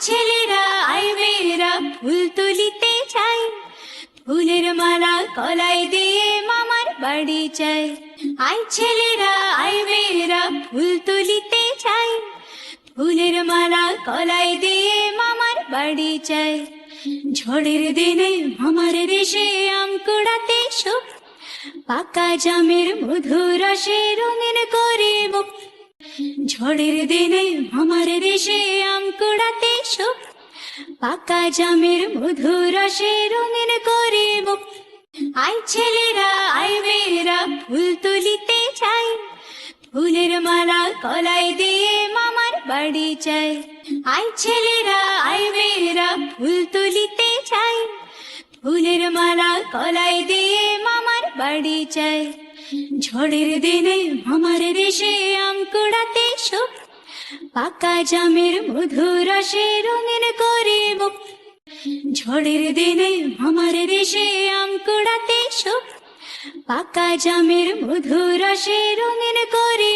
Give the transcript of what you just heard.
ছেলেরা, আয় মেয়েরা, ফুল তুলিতে চাই। ফুলের মালা কলাই দিয়ে মামার বাড়ি চাই আয় ছেলেরা, আয় মেয়েরা, ফুল তুলিতে চাই। ফুলের মালা কলাই দিয়ে মামার বাড়ি চাই ঝড়ের দিনে মামার দেশে আম কুড়াতে সুখ পাকা জামের মধুর রসে রঙিন করে মুখ। ঝড়ের দিনে মামার দেশে আম কুড়াতে সুখ পাকা জামের মধুর রসে রঙিন করে মুখ। আই ছেলেরা, আই মেয়েরা, ফুল তুলিতে চাই। ফুলের মালা কলাই দিয়ে মামার বাড়ি চাই আই ছেলেরা, আই মেয়েরা, ফুল তুলিতে চাই। ফুলের মালা কলাই দিয়ে মামার বাড়ি চাই ঝড়ের দিনে মামার দেশে আম কুড়াতে সুখ পাকা জামের মধুর সে রঙিন করে ঝড়ের দিনে আমার দেশে আম সুখ পাকা জামের মধুর সে রঙিন করে